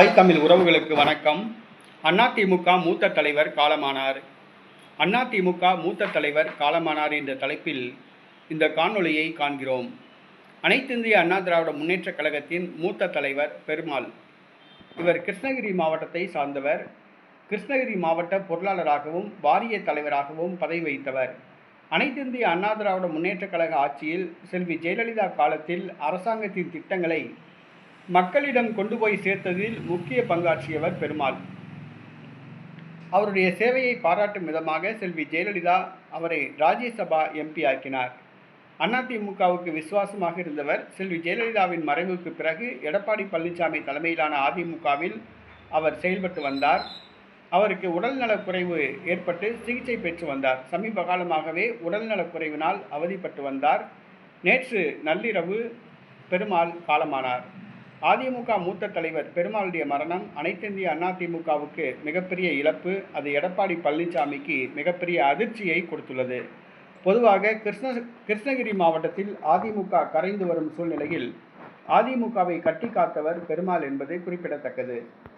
Hi Tamil உறவுகளுக்கு வணக்கம். அதிமுக மூத்த தலைவர் காலமானார். அதிமுக மூத்த தலைவர் காலமானார் என்ற தலைப்பில் இந்த காணொளியை காண்கிறோம். அனைத்திந்திய அண்ணா திராவிட முன்னேற்றக் கழகத்தின் மூத்த தலைவர் பெருமாள். இவர் கிருஷ்ணகிரி மாவட்டத்தை சார்ந்தவர். கிருஷ்ணகிரி மாவட்ட பொருளாளராகவும் வாரிய தலைவராகவும் பதவி வகித்தவர். அனைத்திந்திய அண்ணா திராவிட முன்னேற்றக் கழக ஆட்சியில் செல்வி ஜெயலலிதா காலத்தில் அரசாங்கத்தின் திட்டங்களை மக்களிடம் கொண்டு போய் சேர்த்ததில் முக்கிய பங்காற்றியவர் பெருமாள். அவருடைய சேவையை பாராட்டும் விதமாக செல்வி ஜெயலலிதா அவரை ராஜ்யசபா எம்பி ஆக்கினார். அதிமுகவுக்கு விசுவாசமாக இருந்தவர் செல்வி ஜெயலலிதாவின் மறைவுக்கு பிறகு எடப்பாடி பழனிசாமி தலைமையிலான அதிமுகவில் அவர் செயல்பட்டு வந்தார். அவருக்கு உடல்நலக் குறைவு ஏற்பட்டு சிகிச்சை பெற்று வந்தார். சமீப காலமாகவே உடல்நலக் குறைவினால் அவதிப்பட்டு வந்தார். நேற்று நள்ளிரவு பெருமாள் காலமானார். அதிமுக மூத்த தலைவர் பெருமாளுடைய மரணம் அனைத்திந்திய அதிமுகவுக்கு மிகப்பெரிய இழப்பு. அது எடப்பாடி பழனிசாமிக்கு மிகப்பெரிய அதிர்ச்சியை கொடுத்துள்ளது. பொதுவாக கிருஷ்ண கிருஷ்ணகிரி மாவட்டத்தில் அதிமுக கரைந்து வரும் சூழ்நிலையில் அதிமுகவை கட்டி காத்தவர் பெருமாள் என்பது குறிப்பிடத்தக்கது.